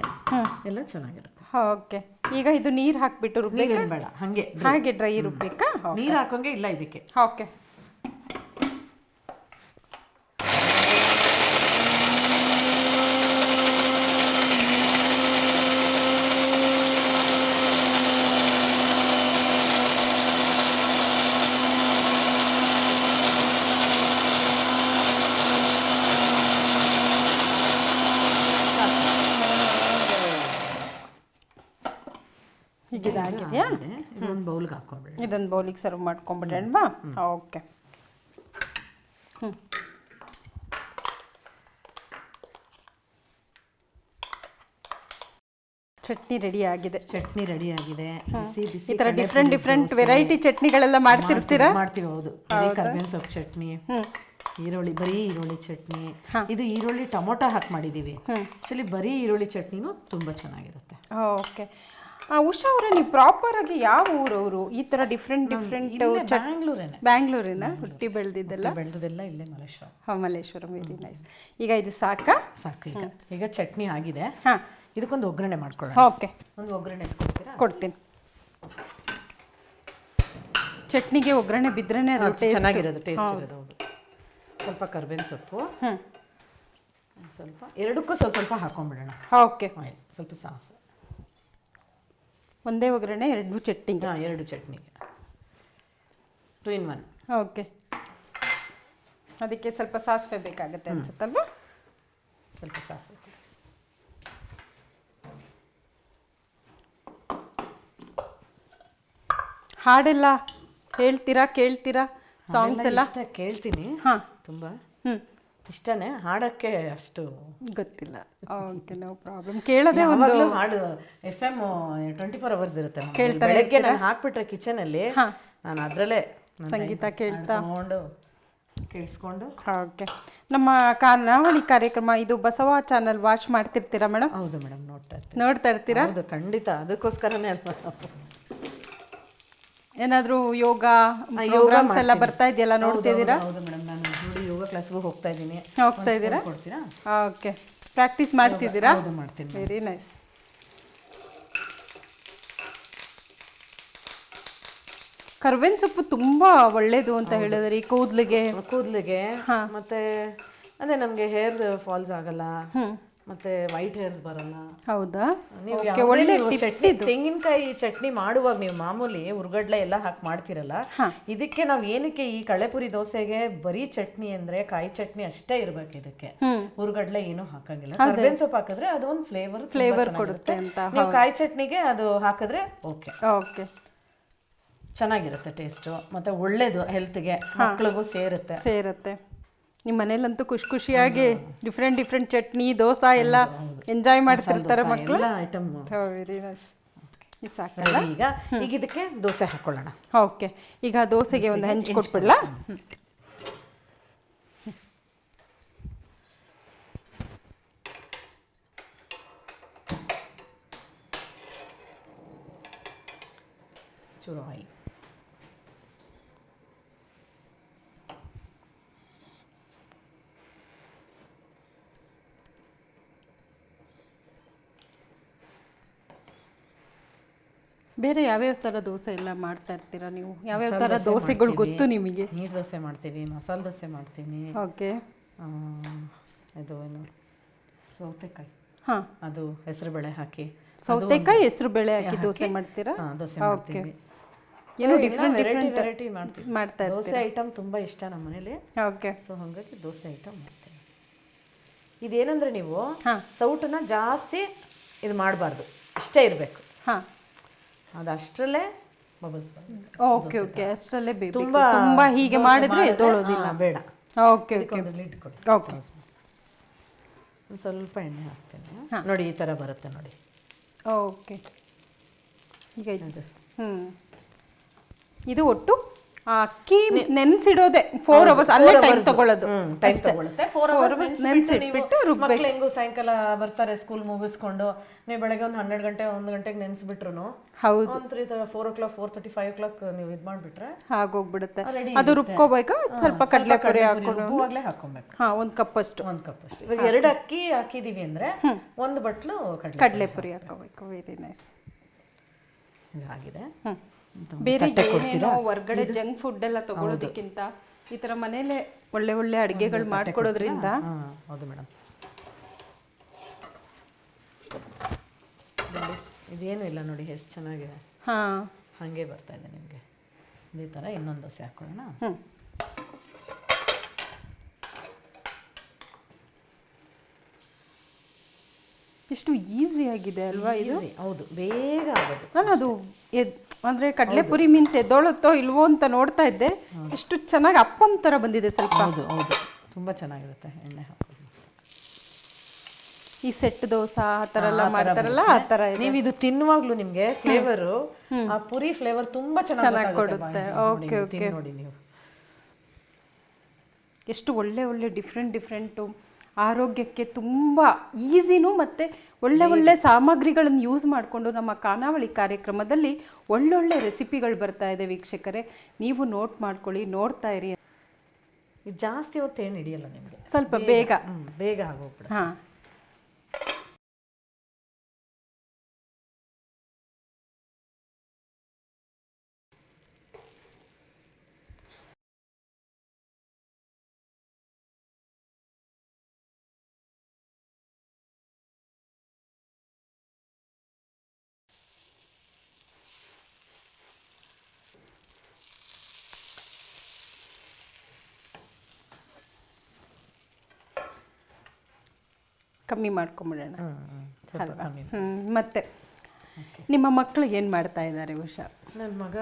ಎಲ್ಲ ಚೆನ್ನಾಗಿರುತ್ತೆ. ಓಕೆ. ಈಗ ಇದು ನೀರು ಹಾಕ್ಬಿಟ್ಟು ರುಬ್ಬೇಕು? ಬೇಡ ಹಂಗೆ ಹಾಗೆ ಡ್ರೈ ರುಬ್ಬೇಕಾ? ನೀರ್ ಹಾಕೋಂಗೆ ಇಲ್ಲ ಇದಕ್ಕೆ. ಓಕೆ. ಇದಾಗಿದೆಯಾ ಇದೊಂದು ಬೌಲ್ಗೆ ಹಾಕೊಂಡ್ಬಿಡಿ ಇದೊಂದು ಬೌಲಿಗೆ ಸರ್ವ್ ಮಾಡ್ಕೊಂಬಿಡೋಣವಾ ಓಕೆ. ಹ್ಞೂ ಚಟ್ನಿ ರೆಡಿ ಆಗಿದೆ. ಚಟ್ನಿ ರೆಡಿ ಆಗಿದೆ. ಬಿಸಿ ಬಿಸಿ ಈ ತರ ಡಿಫ್ರೆಂಟ್ ಡಿಫ್ರೆಂಟ್ ವೆರೈಟಿ ಚಟ್ನಿಗಳೆಲ್ಲ ಮಾಡ್ತಿರ್ತೀರಾ? ಮಾಡ್ತೀವಿ ಹೌದು. ಕರ್ಬೇವಿನ ಸೊಪ್ಪು ಚಟ್ನಿ. ಈರುಳ್ಳಿ ಬರೀ ಈರುಳ್ಳಿ ಚಟ್ನಿ. ಇದು ಈರುಳ್ಳಿ ಟೊಮೊಟೊ ಹಾಕಿ ಮಾಡಿದೀವಿ. ಆಕ್ಚುಲಿ ಬರೀ ಈರುಳ್ಳಿ ಚಟ್ನಿನೂ ತುಂಬಾ ಚೆನ್ನಾಗಿರುತ್ತೆ. ಓಕೆ. ಉಷಾ ಅವರೇ ನೀವು ಪ್ರಾಪರ್ ಆಗಿ ಯಾವ ಊರವರು? ಈ ತರ ಡಿಫ್ರೆಂಟ್ ಡಿಫ್ರೆಂಟ್ ಬ್ಯಾಂಗ್ಳೂರೇನೆ. ಬ್ಯಾಂಗ್ಳೂರಿನ? ಹುಟ್ಟಿ ಬೆಳೆದಿದ್ದೆಲ್ಲ? ಬೆಳೆದದೆಲ್ಲ ಇಲ್ಲೇ ಮಲೇಶ್ವರ ಹಾಂ ಮಲ್ಲೇಶ್ವರ ವೆರಿ ನೈಸ್ ಈಗ ಇದು ಸಾಕಾ? ಸಾಕು ಈಗ. ಈಗ ಚಟ್ನಿ ಆಗಿದೆ. ಹಾಂ. ಇದಕ್ಕೊಂದು ಒಗ್ಗರಣೆ ಮಾಡ್ಕೊಳ್ಳೋಣ. ಓಕೆ. ಒಂದು ಒಗ್ಗರಣೆ ಇಟ್ಕೊಡ್ತೀರಾ ಕೊಡ್ತೀನಿ. ಚಟ್ನಿಗೆ ಒಗ್ಗರಣೆ ಬಿದ್ರೇನೆ ಅದು ಚೆನ್ನಾಗಿರೋದು ಟೇಸ್ಟ್ ಇರೋದು ಹೌದು. ಸ್ವಲ್ಪ ಕರ್ಬೇವಿನ ಸೊಪ್ಪು. ಸ್ವಲ್ಪ. ಎರಡಕ್ಕೂ ಸ್ವಲ್ಪ ಸ್ವಲ್ಪ ಹಾಕೊಂಡ್ಬಿಡೋಣ. ಓಕೆ. ಸ್ವಲ್ಪ ಸಾಸು. ಒಂದೇ ಒಗ್ಗರಣೆ ಎರಡು ಚಟ್ನಿ ಹಾಂ ಎರಡು ಚಟ್ನಿಗೆ. Two in one okay. ಅದಕ್ಕೆ ಸ್ವಲ್ಪ ಸಾಸಿವೆ ಬೇಕಾಗುತ್ತೆ ಅನ್ಸುತ್ತಲ್ವಾ? ಸ್ವಲ್ಪ ಸಾಸಿವೆ. ಹಾಡೆಲ್ಲ ಹೇಳ್ತೀರಾ ಕೇಳ್ತೀರಾ? ಸಾಂಗ್ಸ್ ಎಲ್ಲ? ಕೇಳ್ತೀನಿ. ಹಾಂ. ತುಂಬ. ಹ್ಞೂ ಇಷ್ಟನೇ? ಹಾಡೋಕ್ಕೆ ಅಷ್ಟು ಗೊತ್ತಿಲ್ಲ. ಓಕೆ ನೋ ಪ್ರಾಬ್ಲಮ್ ಕೇಳೋದೇ ಒಂದು ಯಾವಾಗ್ಲೂ ಹಾಡು F M twenty four hours ಇರುತ್ತೆ ನಮ್ಮಲ್ಲಿ. ಬೆಳಗ್ಗೆ ನಾನು ಹಾಕ್ಬಿಟ್ರೆ ಕಿಚನಲ್ಲಿ ನಾನು ಅದರಲ್ಲೇ ಸಂಗೀತ ಕೇಳ್ತಾ? ತಗೊಂಡು ಕೇಳಿಸ್ಕೊಂಡು. ಓಕೆ ನಮ್ಮ ಕಾನಾವಳಿ ಕಾರ್ಯಕ್ರಮ ಇದು ಬಸವ ಚಾನಲ್ ವಾಚ್ ಮಾಡ್ತಿರ್ತೀರಾ ಮೇಡಮ್ ಹೌದು ಮೇಡಮ್ ನೋಡ್ತಾ ಇರ್ತೀನಿ. ನೋಡ್ತಾ ಇರ್ತೀರಾ? ಹೌದು ಖಂಡಿತ. ಅದಕ್ಕೋಸ್ಕರನೇ ಅಲ್ವಾ ನಾವು? ಏನಾದರೂ ಯೋಗ ಪ್ರೋಗ್ರಾಮ್ಸ್ ಎಲ್ಲ ಬರ್ತಾ ಇದೆಯಲ್ಲ ನೋಡ್ತಿದ್ದೀರಾ ಹೌದು ಮೇಡಮ್ ಯೋಗ ಕ್ಲಾಸ್ಗೂ ಹೋಗ್ತಾ ಇದ್ದೀನಿ. ಹೋಗ್ತಾ ಇದ್ದೀರಾ? ಕೊಡ್ತೀರಾ? ಓಕೆ. ಪ್ರಾಕ್ಟೀಸ್ ಮಾಡ್ತಿದ್ದೀರಾ? ಹೌದು ಮಾಡ್ತೀನಿ. ವೆರಿ ನೈಸ್ ಕರ್ಬೇವಿನ ಸೊಪ್ಪು ತುಂಬಾ ಒಳ್ಳೇದು ಅಂತ ಹೇಳಿದ್ರಿ ಕೂದಲಿಗೆ. ಕೂದಲಿಗೆ. ಮತ್ತೆ ಅದೇ ನಮಗೆ ಹೇರ್ ಫಾಲ್ಸ್ ಆಗಲ್ಲ. ಮತ್ತೆ ವೈಟ್ ಹೇರ್ಸ್ ಬರಲ್ಲ. ಹೌದಾ? ನೀವು ಒಳ್ಳೆ ಚಟ್ನಿ ತೆಂಗಿನಕಾಯಿ ಚಟ್ನಿ ಮಾಡುವಾಗ ನೀವು ಮಾಮೂಲಿ ಉರ್ಗಡ್ಲೆ ಎಲ್ಲ ಹಾಕಿ ಮಾಡ್ತಿರಲ್ಲ ಇದಕ್ಕೆ ನಾವು ಏನಕ್ಕೆ ಈ ಕಳೆಪುರಿ ದೋಸೆಗೆ ಬರೀ ಚಟ್ನಿ ಅಂದ್ರೆ ಕಾಯಿ ಚಟ್ನಿ ಅಷ್ಟೇ ಇರ್ಬೇಕು ಇದಕ್ಕೆ. ಉರ್ಗಡ್ಲೆ ಏನು ಹಾಕಂಗಿಲ್ಲ. ಕರ್ಬೇವಿನ ಸೊಪ್ಪು ಹಾಕಿದ್ರೆ ಅದು ಒಂದು ಫ್ಲೇವರ್ ಫ್ಲೇವರ್ ಕೊಡುತ್ತೆ ಅಂತ ನೀವು ಕಾಯಿ ಚಟ್ನಿಗೆ ಅದು ಹಾಕಿದ್ರೆ ಓಕೆ ಓಕೆ ಚೆನ್ನಾಗಿರುತ್ತೆ ಟೇಸ್ಟು ಮತ್ತೆ ಒಳ್ಳೇದು ಹೆಲ್ತ್ಗೆ ಮಕ್ಳಿಗೂ ಸೇರುತ್ತೆ. ಸೇರುತ್ತೆ. ನಿಮ್ಮ ಮನೇಲಂತೂ ಖುಷಿ ಖುಷಿಯಾಗಿ ಡಿಫ್ರೆಂಟ್ ಡಿಫ್ರೆಂಟ್ ಚಟ್ನಿ ದೋಸೆ ಎಲ್ಲ ಎಂಜಾಯ್ ಮಾಡ್ತಿರ್ತಾರೆ ಮಕ್ಕಳು ಐಟಮ್ ವೆರಿ ನೈಸ್ ಸಾಕಲ್ಲ? ಈಗ? ಈಗ ಇದಕ್ಕೆ ದೋಸೆ ಹಾಕೊಳ್ಳೋಣ. ಓಕೆ. ಈಗ ದೋಸೆಗೆ ಒಂದು ಹೆಂಚ್ ಕೊಟ್ಬಿಡ್ಲಾ? ಚಲೋ ಚೂರು ಆಯಿಲ್. ಬೇರೆ ಯಾವ್ಯಾವ ಥರ ದೋಸೆ ಎಲ್ಲ ಮಾಡ್ತಾ ಇರ್ತೀರಾ ನೀವು? ಯಾವ್ಯಾವ ಥರ ದೋಸೆಗಳು ಗೊತ್ತು ನಿಮಗೆ? ನೀರು ದೋಸೆ ಮಾಡ್ತೀವಿ ಮಸಾಲೆ ದೋಸೆ ಮಾಡ್ತೀನಿ. ಓಕೆ. ಇದು ಏನು? ಸೌತೆಕಾಯಿ. ಹಾಂ. ಅದು ಹೆಸರುಬೇಳೆ ಹಾಕಿ. ಸೌತೆಕಾಯಿ ಹೆಸರು ಬೇಳೆ ಹಾಕಿ ದೋಸೆ ಮಾಡ್ತೀರಾ? ಹಾ, ದೋಸೆ ಮಾಡ್ತೀವಿ ಏನು ಡಿಫ್ರೆಂಟ್ ಡಿಫ್ರೆಂಟ್ ವೆರೈಟಿ ಮಾಡ್ತೀವಿ ಮಾಡ್ತಾ ದೋಸೆ ಐಟಮ್ ತುಂಬ ಇಷ್ಟ ನಮ್ಮ ಮನೇಲಿ. ಓಕೆ. ಸೊ ಹಾಗಾಗಿ ದೋಸೆ ಐಟಮ್ ಮಾಡ್ತೀವಿ ಇದೇನಂದ್ರೆ ನೀವು ಹಾ. ಸೌಟನ್ನ ಜಾಸ್ತಿ ಇದು ಮಾಡಬಾರ್ದು. ಇಷ್ಟೇ ಇರಬೇಕು. ಹಾಂ. ಅದು ಅಷ್ಟರಲ್ಲೇ ಬಬಲ್ಸ್ ಓಕೆ ಓಕೆ ಅಷ್ಟರಲ್ಲೇ ಬೇಬಿ ತುಂಬಾ ತುಂಬಾ ಹೀಗೆ ಮಾಡಿದ್ರೆ ಎದ್ದೋಳೋದಿಲ್ಲ. ಬೇಡ. Okay okay. Lid okay. ಒಂದು ಸ್ವಲ್ಪ ಎಣ್ಣೆ ಹಾಕ್ತೇನೆ. ನೋಡಿ ಈ ಥರ ಬರುತ್ತೆ ನೋಡಿ. ಓಕೆ. ಈಗ ಇದು ಹ್ಞೂ ಇದು ಒಟ್ಟು ಅಕ್ಕಿ ನೆನ್ಸಿಡೋದೆ ಫೋರ್ ಅವರ್ಸ್ ಅಲ್ಲೇ ಟೈಮ್ ತಗೊಳ್ಳೋದು. ಟೈಮ್ ತಗೊಳುತ್ತೆ. ಫೋರ್ ಅವರ್ಸ್ ನೆನ್ಸಿಟ್ಬಿಟ್ಟು ಮಕ್ಳು ಹೆಂಗು ಸಾಯಂಕಾಲ ಬರ್ತಾರೆ ಸ್ಕೂಲ್ ಮುಗಿಸ್ಕೊಂಡು ನೀವು ಬೆಳಗ್ಗೆ ಒಂದು ಹನ್ನೆರಡು ಗಂಟೆ ಒಂದು ಗಂಟೆಗೆ ನೆನೆಸ್ಬಿಟ್ರು ಹೌದು. ಒಂದು three four o'clock four thirty five o'clock ನೀವು ಇದು ಮಾಡಿಬಿಟ್ರೆ ಹೋಗ್ಬಿಡುತ್ತೆ ಅದು ರುಬ್ಕೋಬೇಕು? ಸ್ವಲ್ಪ ಕಡಲೆಪುರಿ ಹಾಕೊಂಡು ಹೂವಾಗಲೇ ಹಾಕೊಬೇಕು ಹಾ ಒಂದು ಕಪ್ ಅಷ್ಟು. ಒಂದು ಕಪ್ ಅಷ್ಟು. ಇವಾಗ ಎರಡು ಅಕ್ಕಿ ಹಾಕಿದೀವಿ ಅಂದ್ರೆ ಒಂದು ಬಟ್ಲು ಕಡಲೆ ಕಡಲೆಪುರಿ ಹಾಕೋಬೇಕು. ವೆರಿ ನೈಸ್ ಆಗಿದೆ ಹ್ಮ್. ಬೇರೆ ಏನೇನೋ ಹೊರ್ಗಡೆ ಜಂಕ್ ಫುಡ್ ಎಲ್ಲ ತಗೊಳ್ಳೋದಕ್ಕಿಂತ ಈ ತರ ಮನೇಲೆ ಒಳ್ಳೆ ಒಳ್ಳೆ ಅಡಿಗೆಗಳು ಮಾಡ್ಕೊಡೋದ್ರಿಂದ ಹೌದು ಮೇಡಮ್. ಇದೇನು ಇಲ್ಲ ನೋಡಿ ಎಷ್ಟು ಚೆನ್ನಾಗಿದೆ. ಹಾ. ಹಾಗೆ ಬರ್ತಾ ಇದೆ ನಿಮಗೆ. ಇದೇ ಥರ ಇನ್ನೊಂದು ದೋಸೆ ಹಾಕೊಳ್ಳೋಣ. ಎಷ್ಟು ಈಸಿ ಆಗಿದೆ ಅಲ್ವಾ ಇದು? ಹೌದು ಬೇಗ ಆಗೋದು. ನಾನು ಅದು ಅಂದ್ರೆ ಕಡಲೆಪುರಿ ಮೀನ್ಸ್ ಎದ್ದೋಳುತ್ತೋ ಇಲ್ವೋ ಅಂತ ನೋಡ್ತಾ ಇದ್ದೆ. ಎಷ್ಟು ಚೆನ್ನಾಗಿ ಅಪ್ಪಂ ತರ ಬಂದಿದೆ ಸ್ವಲ್ಪ. ಹೌದು ಹೌದು. ತುಂಬ ಚೆನ್ನಾಗಿರುತ್ತೆ ಎಣ್ಣೆ ಈ ಸೆಟ್ ದೋಸೆ ಆ ಥರ ಎಲ್ಲ ಮಾಡ್ತಾರಲ್ಲ ಆ ತರ ನೀವು ಇದು ತಿನ್ನುವಾಗ್ಲೂ ನಿಮಗೆ ಫ್ಲೇವರು ಆ ಪುರಿ ಫ್ಲೇವರ್ ತುಂಬಾ ಚೆನ್ನಾಗಿ ಕೊಡುತ್ತೆ. Okay okay. ನೋಡಿ ನೀವು. ಎಷ್ಟು ಒಳ್ಳೆ ಒಳ್ಳೆ ಡಿಫ್ರೆಂಟ್ ಡಿಫ್ರೆಂಟು ಆರೋಗ್ಯಕ್ಕೆ ತುಂಬ ಈಸಿನೂ ಮತ್ತು ಒಳ್ಳೆ ಒಳ್ಳೆ ಸಾಮಗ್ರಿಗಳನ್ನು ಯೂಸ್ ಮಾಡಿಕೊಂಡು ನಮ್ಮ ಖಾನಾವಳಿ ಕಾರ್ಯಕ್ರಮದಲ್ಲಿ ಒಳ್ಳೊಳ್ಳೆ ರೆಸಿಪಿಗಳು ಬರ್ತಾ ಇದೆ ವೀಕ್ಷಕರೇ. ನೀವು ನೋಟ್ ಮಾಡ್ಕೊಳ್ಳಿ ನೋಡ್ತಾ ಇರಿ. ಜಾಸ್ತಿ ಹೊತ್ತು ಏನು ಹಿಡಿಯಲ್ಲ ನಿಮಗೆ? ಸ್ವಲ್ಪ ಬೇಗ. ಬೇಗ. ಆಗೋಗ್ಬಿಡ ಹಾಂ. ಕಮ್ಮಿ ಮಾಡ್ಕೊಂಬಿಡೋಣ. ಸ್ವಲ್ಪ ಕಮ್ಮಿ ಹ್ಮ್ ಮತ್ತೆ ನಿಮ್ಮ ಮಕ್ಕಳು ಏನು ಮಾಡ್ತಾ ಇದ್ದಾರೆ ಉಷಾ? ನನ್ನ ಮಗ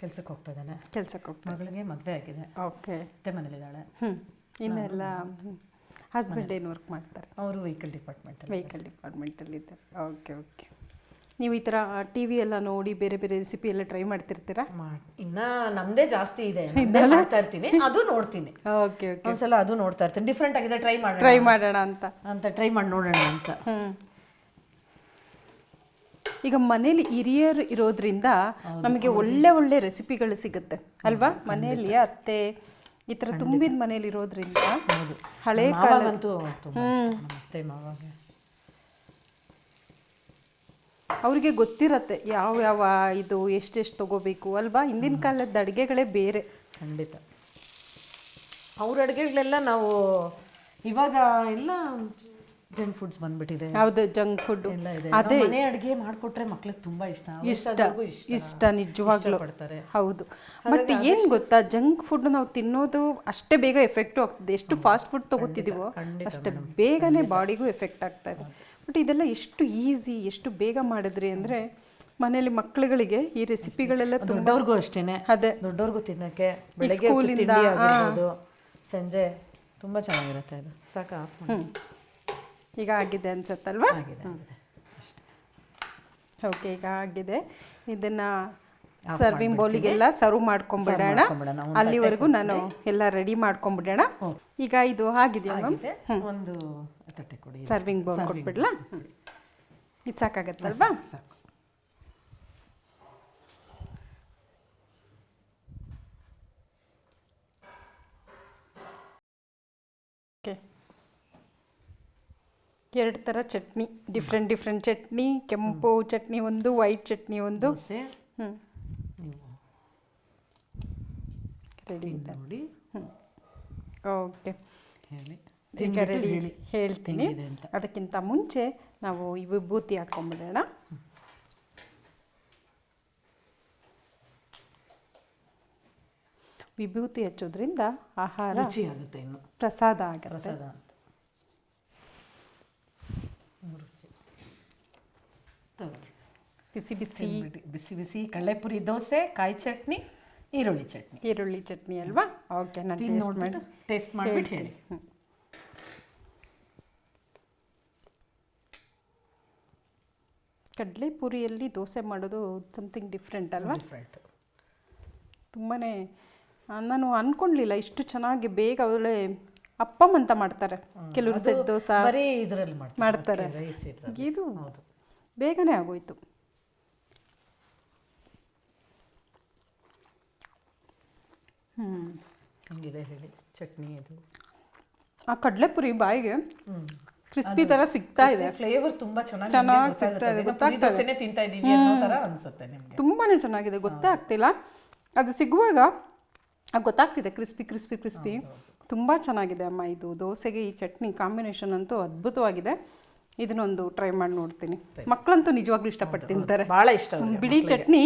ಕೆಲ್ಸಕ್ಕೆ ಹೋಗ್ತಾ ಇದ್ದಾನೆ. ಕೆಲ್ಸಕ್ಕೆ ಹೋಗ್ತಾ ಮಗಳಿಗೆ ಮದುವೆ ಆಗಿದೆ. ಓಕೆ. ಅತ್ತೆ ಮನೇಲಿದ್ದಾಳೆ. ಹ್ಞೂ ಇನ್ನೆಲ್ಲ ಹಸ್ಬೆಂಡ್ ಏನು ವರ್ಕ್ ಮಾಡ್ತಾರೆ? ಅವರು ವೆಹಿಕಲ್ ಡಿಪಾರ್ಟ್ಮೆಂಟ್ ವೆಹಿಕಲ್ ಡಿಪಾರ್ಟ್ಮೆಂಟಲ್ಲಿ ಇದ್ದಾರೆ. Okay okay. ನೀವು ಈ ಥರ ಟಿ ವಿ ಎಲ್ಲ ನೋಡಿ ಬೇರೆ ಬೇರೆ ರೆಸಿಪಿ ಎಲ್ಲ ಟ್ರೈ ಮಾಡ್ತಿರ್ತೀರಾ? ಇನ್ನ ನಮ್ದೇ ಜಾಸ್ತಿ ಇದೆ. ನಮ್ದೇ ಮಾಡ್ತಾ ಇರ್ತೀನಿ. ಅದು ನೋಡ್ತೀನಿ. ಓಕೆ ಓಕೆ ಒಂದ್ಸಲ ಅದು ನೋಡ್ತಾ ಇರ್ತೀನಿ. ಡಿಫ್ರೆಂಟ್ ಆಗಿದೆ ಟ್ರೈ ಮಾಡಿ ಟ್ರೈ ಮಾಡೋಣ ಅಂತ. ಅಂತ ಟ್ರೈ ಮಾಡಿ ನೋಡೋಣ ಅಂತ. ಈಗ ಮನೇಲಿ ಹಿರಿಯರು ಇರೋದ್ರಿಂದ ನಮಗೆ ಒಳ್ಳೆ ಒಳ್ಳೆ ರೆಸಿಪಿಗಳು ಸಿಗುತ್ತೆ. ಅಲ್ವಾ? ಮನೆಯಲ್ಲಿ ಅತ್ತೆ ಈ ಥರ ತುಂಬಿದ ಮನೇಲಿ ಇರೋದ್ರಿಂದ ಹಳೆ ಕಾಲ ಮಾವಾಗಂತೂ ತುಂಬಾ ಇಷ್ಟ. ನಮ್ಮ ಅತ್ತೆ ಮಾವಾಗ ಅವ್ರಿಗೆ ಗೊತ್ತಿರತ್ತೆ ಯಾವ ಯಾವ ಇದು ಎಷ್ಟೆಷ್ಟು ತಗೋಬೇಕು ಅಲ್ವಾ? ಹಿಂದಿನ ಕಾಲದ ಅಡುಗೆಗಳೇ ಬೇರೆ. ಖಂಡಿತ. ಅವ್ರ ಅಡುಗೆಗಳೆಲ್ಲ ನಾವು ಇವಾಗ ಎಲ್ಲ ಜಂಕ್ ಫುಡ್ಸ್ ಬಂದ್ಬಿಟ್ಟಿದೆ. ಹೌದು ಜಂಕ್ ಫುಡ್ ಎಲ್ಲ ಇದೆ. ಅದೇ ಮನೆ ಅಡುಗೆ ಮಾಡಿಕೊಟ್ರೆ ಮಕ್ಳಿಗೆ ತುಂಬಾ ಇಷ್ಟ. ಇಷ್ಟ. ಇಷ್ಟ. ನಿಜವಾಗ್ಲೂ. ಪಡ್ತಾರೆ ಹೌದು. ಬಟ್ ಏನು ಗೊತ್ತಾ ಜಂಕ್ ಫುಡ್ ನಾವು ತಿನ್ನೋದು ಅಷ್ಟೇ ಬೇಗ ಎಫೆಕ್ಟು ಆಗ್ತದೆ. ಎಷ್ಟು ಫಾಸ್ಟ್ ಫುಡ್ ತಗೋತಿದೀವೋ ಅಷ್ಟೇ ಬೇಗನೆ ಬಾಡಿಗೂ ಎಫೆಕ್ಟ್ ಆಗ್ತಾ ಇದೆ. ಬಟ್ ಇದೆಲ್ಲ ಎಷ್ಟು ಈಸಿ ಎಷ್ಟು ಬೇಗ ಮಾಡಿದ್ರಿ ಅಂದರೆ ಮನೇಲಿ ಮಕ್ಕಳುಗಳಿಗೆ ಈ ರೆಸಿಪಿಗಳೆಲ್ಲ ತುಂಬ ದೊಡ್ಡವ್ರಿಗೂ ಅಷ್ಟೇನೆ. ಅದೇ. ದೊಡ್ಡವ್ರಿಗೂ ತಿನ್ನಕ್ಕೆ ಬೆಳಗ್ಗೆ ಹೊತ್ತು ತಿಂಡಿ ಆಗಿರ್ಬೋದು ಸಂಜೆ ತುಂಬ ಚೆನ್ನಾಗಿರುತ್ತೆ ಅದು. ಸಾಕಾ? ಹ್ಞೂ ಈಗ ಆಗಿದೆ ಅನ್ಸತ್ತಲ್ವಾ? ಆಗಿದೆ ಓಕೆ ಈಗ ಆಗಿದೆ. ಇದನ್ನ ಸರ್ವಿಂಗ್ ಬೌಲಿಗೆಲ್ಲ ಸರ್ವ್ ಮಾಡ್ಕೊಂಡ್ಬಿಡೋಣ ಅಲ್ಲಿವರೆಗೂ ನಾನು ಎಲ್ಲ ರೆಡಿ ಮಾಡ್ಕೊಂಡ್ಬಿಡೋಣ ಈಗ ಇದು ಆಗಿದೆಯಾ ಮ್ಯಾಮ್. ಒಂದು ತಟ್ಟೆ ಕೊಡಿ. ಸರ್ವಿಂಗ್ ಬೌಲ್ ಕೊಟ್ಬಿಡ್ಲಾ? ಇದು ಸಾಕಾಗತ್ತಲ್ವಾ? ಎರಡು ಥರ ಚಟ್ನಿ ಡಿಫ್ರೆಂಟ್ ಡಿಫ್ರೆಂಟ್ ಚಟ್ನಿ ಕೆಂಪು ಚಟ್ನಿ ಒಂದು ವೈಟ್ ಚಟ್ನಿ ಒಂದು. ಹ್ಞೂ ನೀವು ರೆಡಿ ನೋಡಿ. ಓಕೆ. ಹೇಳಿ. ಈಗ ರೆಡಿ ಹೇಳ್ತೀನಿ. ಅದಕ್ಕಿಂತ ಮುಂಚೆ ನಾವು ಈ ವಿಭೂತಿ ಹಾಕೊಂಡ್ಬಿಡೋಣ ವಿಭೂತಿ ಹಚ್ಚೋದ್ರಿಂದ ಆಹಾರ ರುಚಿ ಆಗುತ್ತೆ ಇನ್ನು. ಪ್ರಸಾದ ಆಗುತ್ತೆ. ಬಿಸಿ ಬಿಸಿ. ಬಿಸಿ ಬಿಸಿ ಕಳ್ಳೆಪುರಿ ದೋಸೆ ಕಾಯಿ ಚಟ್ನಿ ಈರುಳ್ಳಿ ಚಟ್ನಿ. ಈರುಳ್ಳಿ ಚಟ್ನಿ ಅಲ್ವಾ? ಓಕೆ ನಾನು ಟೇಸ್ಟ್ ಮಾಡಿ ಟೇಸ್ಟ್ ಮಾಡಿಬಿಟ್ಟು ಹೇಳಿ. ಕಡಲೆ ಪೂರಿಯಲ್ಲಿ ದೋಸೆ ಮಾಡೋದು ಸಮಥಿಂಗ್ ಡಿಫ್ರೆಂಟ್ ಅಲ್ವಾ? ತುಂಬಾ ನಾನು ಅನ್ಕೊಂಡ್ಲಿಲ್ಲ ಇಷ್ಟು ಚೆನ್ನಾಗಿ ಬೇಗ ಅವಳೆ ಅಪ್ಪಮ್ ಅಂತ ಮಾಡ್ತಾರೆ. ಕೆಲವರು ಸೆಟ್ ದೋಸೆ ಮಾಡ್ತಾರೆ. ಇದು ಬೇಗನೆ ಆಗೋಯ್ತು. ಹ್ಞೂ ಹೆಂಗಿದೆ ಹೇಳಿ ಚಟ್ನಿ ಇದು ಆ ಕಡಲೆಪುರಿ ಬಾಯಿಗೆ ಕ್ರಿಸ್ಪಿ ಥರ ಸಿಗ್ತಾ ಇದೆ. ಫ್ಲೇವರ್ ತುಂಬಾ ಚೆನ್ನಾಗಿ ಚೆನ್ನಾಗಿ ಸಿಗ್ತಾ ಇದೆ, ಗೊತ್ತಾಗ್ತಾ ಪುರಿ ದೋಸೆನೇ ತಿಂತಾ ಇದೀವಿ ಅನ್ನೋ ತರ ಅನ್ಸುತ್ತೆ ನಿಮಗೆ. ತುಂಬಾ ಚೆನ್ನಾಗಿದೆ ಗೊತ್ತೇ ಆಗ್ತಿಲ್ಲ. ಅದು ಸಿಗುವಾಗ ಅದು ಗೊತ್ತಾಗ್ತಿದೆ ಕ್ರಿಸ್ಪಿ ಕ್ರಿಸ್ಪಿ ಕ್ರಿಸ್ಪಿ. ತುಂಬ ಚೆನ್ನಾಗಿದೆ ಅಮ್ಮ ಇದು. ದೋಸೆಗೆ ಈ ಚಟ್ನಿ ಕಾಂಬಿನೇಷನ್ ಅಂತೂ ಅದ್ಭುತವಾಗಿದೆ. ಇದನ್ನೊಂದು ಟ್ರೈ ಮಾಡಿ ನೋಡ್ತೀನಿ. ಮಕ್ಕಳಂತೂ ನಿಜವಾಗ್ಲೂ ಇಷ್ಟಪಟ್ಟು ತಿಂತಾರೆ. ಬಹಳ ಇಷ್ಟ ಅವ್ರಿಗೆ. ಬಿಳಿ ಚಟ್ನಿ.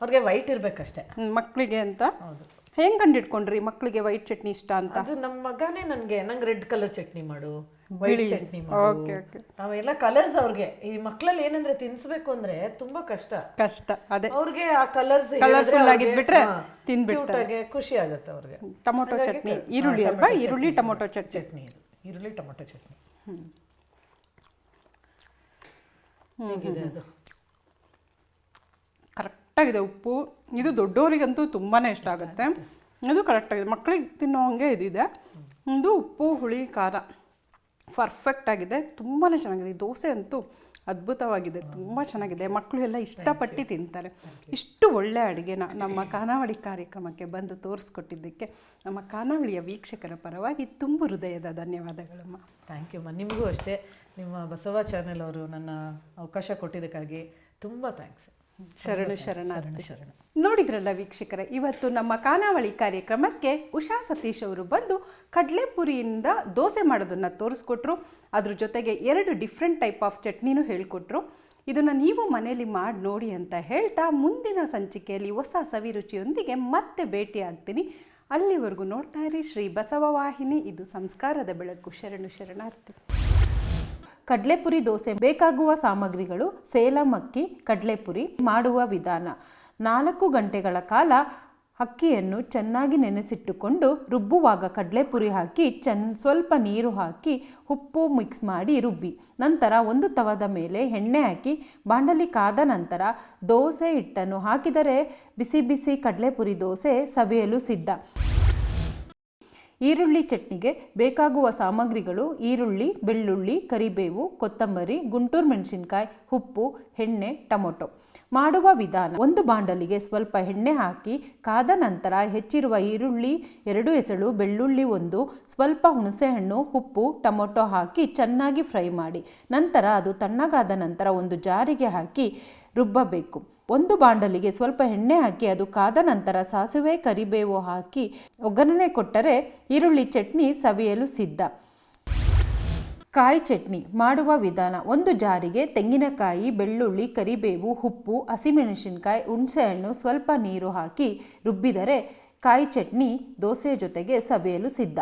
ಅವ್ರಿಗೆ ವೈಟ್ ಇರ್ಬೇಕಷ್ಟೇ. ಮಕ್ಕಳಿಗೆ ಅಂತ. ಹೌದು. ಹೆಂಗ್ ಕಂಡಿಡ್ಕೊಂಡ್ರಿ ಮಕ್ಕಳಿಗೆ ವೈಟ್ ಚಟ್ನಿ ಇಷ್ಟ ಅಂತ? ಅದು ನಮ್ಮ ಮಗನೇ ನನ್ಗೆ ನಂಗೆ ರೆಡ್ ಕಲರ್ ಚಟ್ನಿ ಮಾಡು ವೈಟ್ ಚಟ್ನಿ ಮಾಡು. ಓಕೆ ಓಕೆ ಅವೆಲ್ಲ ಕಲರ್ಸ್ ಅವ್ರಿಗೆ. ಈ ಮಕ್ಕಳಲ್ಲಿ ಏನಂದ್ರೆ ತಿನ್ಸ್ಬೇಕು ಅಂದ್ರೆ ತುಂಬಾ ಕಷ್ಟ. ಕಷ್ಟ ಅದೇ. ಅವ್ರಿಗೆ ಆ ಕಲರ್ಸ್ ಕಲರ್ಫುಲ್ ಆಗಿದ್ಬಿಟ್ರೆ ತಿಂದ್ಬಿಡ್ತಾರೆ. ಖುಷಿ ಆಗುತ್ತೆ ಅವ್ರಿಗೆ. ಟೊಮೊಟೊ ಚಟ್ನಿ ಈರುಳ್ಳಿ ಅಲ್ವಾ? ಈರುಳ್ಳಿ ಟೊಮೊಟೊ ಚಟ್ನಿ. ಚಟ್ನಿ ಇದು. ಈರುಳ್ಳಿ ಟೊಮೊಟೊ ಚಟ್ನಿ. ಹೇಗಿದೆ ಅದು? ಕರೆಕ್ಟಾಗಿದೆ ಉಪ್ಪು. ಇದು ದೊಡ್ಡವರಿಗಂತೂ ತುಂಬಾ ಇಷ್ಟ ಆಗುತ್ತೆ. ಇದು ಕರೆಕ್ಟಾಗಿದೆ. ಮಕ್ಕಳಿಗೆ ತಿನ್ನೋ ಹಂಗೆ ಇದಿದೆ. ಇದು ಉಪ್ಪು, ಹುಳಿ, ಖಾರ. ಪರ್ಫೆಕ್ಟ್ ಆಗಿದೆ. ತುಂಬಾ ಚೆನ್ನಾಗಿದೆ. ದೋಸೆ ಅಂತೂ ಅದ್ಭುತವಾಗಿದೆ. ತುಂಬ ಚೆನ್ನಾಗಿದೆ. ಮಕ್ಕಳು ಎಲ್ಲ ಇಷ್ಟಪಟ್ಟು ತಿಂತಾರೆ. ಇಷ್ಟು ಒಳ್ಳೆ ಅಡುಗೆನ ನಮ್ಮ ಖಾನಾವಳಿ ಕಾರ್ಯಕ್ರಮಕ್ಕೆ ಬಂದು ತೋರಿಸ್ಕೊಟ್ಟಿದ್ದಕ್ಕೆ ನಮ್ಮ ಖಾನಾವಳಿಯ ವೀಕ್ಷಕರ ಪರವಾಗಿ ತುಂಬ ಹೃದಯದ ಧನ್ಯವಾದಗಳಮ್ಮ. ಥ್ಯಾಂಕ್ ಯು ನಿಮಗೂ ಅಷ್ಟೇ. ನಿಮ್ಮ ಬಸವ ಚಾನೆಲ್ ಅವರು ನನ್ನ ಅವಕಾಶ ಕೊಟ್ಟಿದ್ದಕ್ಕಾಗಿ ತುಂಬ ಥ್ಯಾಂಕ್ಸ್ ಶರಣು ಶರಣಾರ್ಥಿ. ಶರಣ ನೋಡಿದ್ರಲ್ಲ ವೀಕ್ಷಕರೇ ಇವತ್ತು ನಮ್ಮ ಖಾನಾವಳಿ ಕಾರ್ಯಕ್ರಮಕ್ಕೆ ಉಷಾ ಸತೀಶ್ ಅವರು ಬಂದು ಕಡಲೆಪುರಿಯಿಂದ ದೋಸೆ ಮಾಡೋದನ್ನು ತೋರಿಸ್ಕೊಟ್ರು. ಅದ್ರ ಜೊತೆಗೆ ಎರಡು ಡಿಫ್ರೆಂಟ್ ಟೈಪ್ ಆಫ್ ಚಟ್ನಿನೂ ಹೇಳಿಕೊಟ್ರು. ಇದನ್ನು ನೀವು ಮನೆಯಲ್ಲಿ ಮಾಡಿ ನೋಡಿ ಅಂತ ಹೇಳ್ತಾ ಮುಂದಿನ ಸಂಚಿಕೆಯಲ್ಲಿ ಹೊಸ ಸವಿರುಚಿಯೊಂದಿಗೆ ಮತ್ತೆ ಭೇಟಿ ಆಗ್ತೀನಿ. ಅಲ್ಲಿವರೆಗೂ ನೋಡ್ತಾ ಇರಿ ಶ್ರೀ ಬಸವ ವಾಹಿನಿ ಇದು ಸಂಸ್ಕಾರದ ಬೆಳಕು. ಶರಣು ಶರಣಾರ್ಥಿ. ಕಡಲೆಪುರಿ ದೋಸೆ ಬೇಕಾಗುವ ಸಾಮಗ್ರಿಗಳು ಸೇಲಂ ಅಕ್ಕಿ ಕಡಲೆಪುರಿ ಮಾಡುವ ವಿಧಾನ. ನಾಲ್ಕು ಗಂಟೆಗಳ ಕಾಲ ಅಕ್ಕಿಯನ್ನು ಚೆನ್ನಾಗಿ ನೆನೆಸಿಟ್ಟುಕೊಂಡು ರುಬ್ಬುವಾಗ ಕಡಲೆಪುರಿ ಹಾಕಿ ಚೆನ್ನ ಸ್ವಲ್ಪ ನೀರು ಹಾಕಿ ಉಪ್ಪು ಮಿಕ್ಸ್ ಮಾಡಿ ರುಬ್ಬಿ. ನಂತರ ಒಂದು ತವದ ಮೇಲೆ ಎಣ್ಣೆ ಹಾಕಿ, ಬಾಂಡಲಿ ಕಾದ ನಂತರ ದೋಸೆ ಹಿಟ್ಟನ್ನು ಹಾಕಿದರೆ ಬಿಸಿ ಬಿಸಿ ಕಡಲೆಪುರಿ ದೋಸೆ ಸವಿಯಲು ಸಿದ್ಧ. ಈರುಳ್ಳಿ ಚಟ್ನಿಗೆ ಬೇಕಾಗುವ ಸಾಮಗ್ರಿಗಳು ಈರುಳ್ಳಿ, ಬೆಳ್ಳುಳ್ಳಿ, ಕರಿಬೇವು, ಕೊತ್ತಂಬರಿ, ಗುಂಟೂರು ಮೆಣಸಿನಕಾಯಿ, ಉಪ್ಪು, ಎಣ್ಣೆ, ಟೊಮೊಟೊ. ಮಾಡುವ ವಿಧಾನ ಒಂದು ಬಾಂಡಲಿಗೆ ಸ್ವಲ್ಪ ಎಣ್ಣೆ ಹಾಕಿ ಕಾದ ನಂತರ ಹೆಚ್ಚಿರುವ ಈರುಳ್ಳಿ ಎರಡು ಎಸಳು, ಬೆಳ್ಳುಳ್ಳಿ ಒಂದು, ಸ್ವಲ್ಪ ಹುಣಸೆಹಣ್ಣು, ಉಪ್ಪು, ಟೊಮೊಟೊ ಹಾಕಿ ಚೆನ್ನಾಗಿ ಫ್ರೈ ಮಾಡಿ. ನಂತರ ಅದು ತಣ್ಣಗಾದ ನಂತರ ಒಂದು ಜಾರಿಗೆ ಹಾಕಿ ರುಬ್ಬಬೇಕು. ಒಂದು ಬಾಂಡಲಿಗೆ ಸ್ವಲ್ಪ ಎಣ್ಣೆ ಹಾಕಿ ಅದು ಕಾದ ನಂತರ ಸಾಸಿವೆ, ಕರಿಬೇವು ಹಾಕಿ ಒಗ್ಗರಣೆ ಕೊಟ್ಟರೆ ಈರುಳ್ಳಿ ಚಟ್ನಿ ಸವಿಯಲು ಸಿದ್ಧ. ಕಾಯಿ ಚಟ್ನಿ ಮಾಡುವ ವಿಧಾನ ಒಂದು ಜಾರಿಗೆ ತೆಂಗಿನಕಾಯಿ, ಬೆಳ್ಳುಳ್ಳಿ, ಕರಿಬೇವು, ಉಪ್ಪು, ಹಸಿಮೆಣಸಿನಕಾಯಿ, ಹುಣಸೆಹಣ್ಣು ಸ್ವಲ್ಪ ನೀರು ಹಾಕಿ ರುಬ್ಬಿದರೆ ಕಾಯಿ ಚಟ್ನಿ ದೋಸೆ ಜೊತೆಗೆ ಸವಿಯಲು ಸಿದ್ಧ.